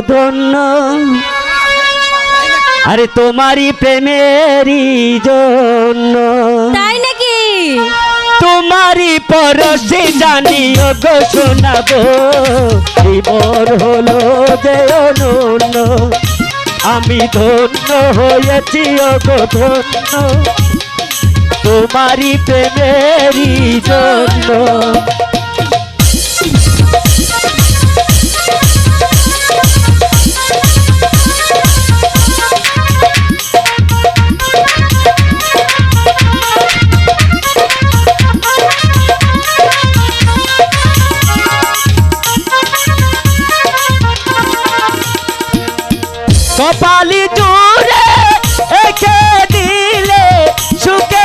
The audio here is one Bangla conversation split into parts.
ধন্য আরে তোমারই প্রেমেরই জন্য। তাই নাকি? তোমারই পরশে জানিও গো শোনাবো। জীবন হলো যে অনন্য। আমি ধন্য হয়েছি গো ধন্য। তোমারই প্রেমেরই জন্য। কপালি জুড়ে দিলে সুখেরি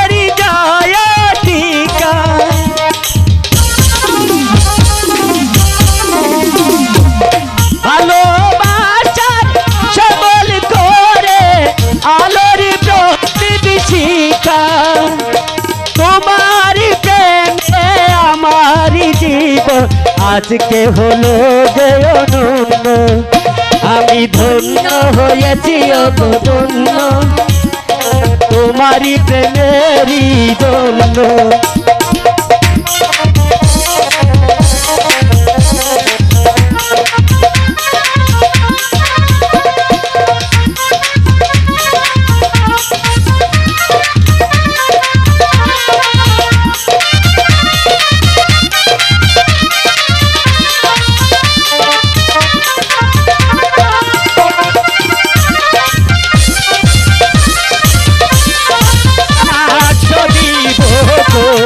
আজকে হলো যে অনন্য। আমি ধন্য হয়েছি অবধন্য তোমারই প্রেমেরই জন্য।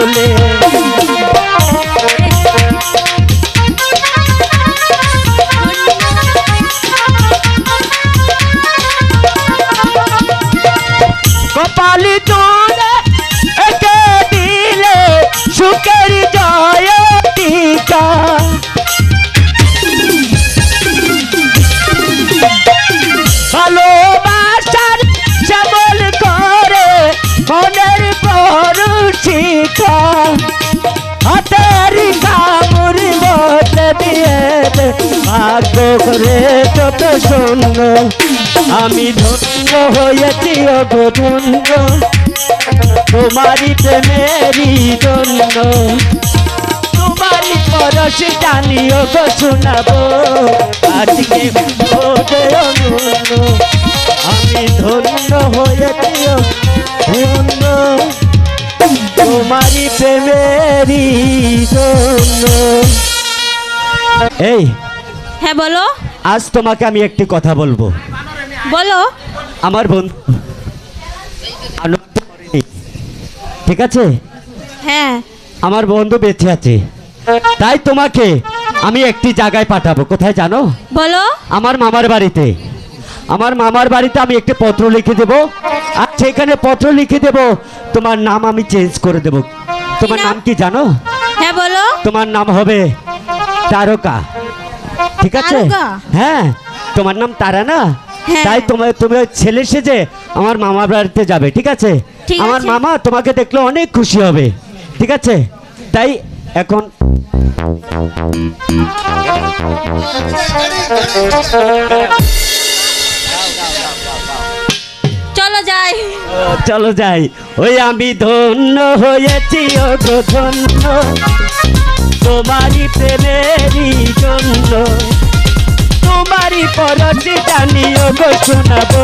বলে ভাগ্য করে যত শূন্য আমি ধন্য হয়েছি অগধন্য তোমারই প্রেমেরই জন্য তোমারই পরশ জানিও গো শোনাবো। আজকে আমি ধন্য হয়েছি ধন্য তোমারই প্রেমেরই জন্য এই হ্যাঁ বলো। আজ তোমাকে আমি একটি কথা বলব। বলো। আমার বন্ধু ঠিক আছে? হ্যাঁ। আমার বন্ধু বেঁচে আছে। তাই তোমাকে আমি একটি জায়গায় পাঠাবো। কোথায় জানো? বলো। আমার মামার বাড়িতে। আমার মামার বাড়িতে আমি একটি পত্র লিখে দেব। আর সেখানে পত্র লিখে দেব তোমার নাম আমি চেঞ্জ করে দেব। তোমার? নাম কি জানো? হ্যাঁ বলো। তোমার নাম হবে তারকা। ঠিক আছে? হ্যাঁ তোমার নাম তারা না হ্যাঁ। তাই তোমার তুমি ওই ছেলে সেজে আমার মামার বাড়িতে যাবে ঠিক আছে? আমার মামা তোমাকে দেখলে অনেক খুশি হবে ঠিক আছে? তাই এখন চলো যাই। চলো যাই। ওই আমি ধন্য হয়েছি ও ধন্য। তোমারই প্রেমেরই জন্য। তোমারই পরশি জানিও গো শোনাবো।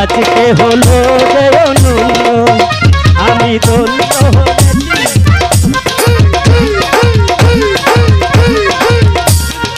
আজকে হলো যে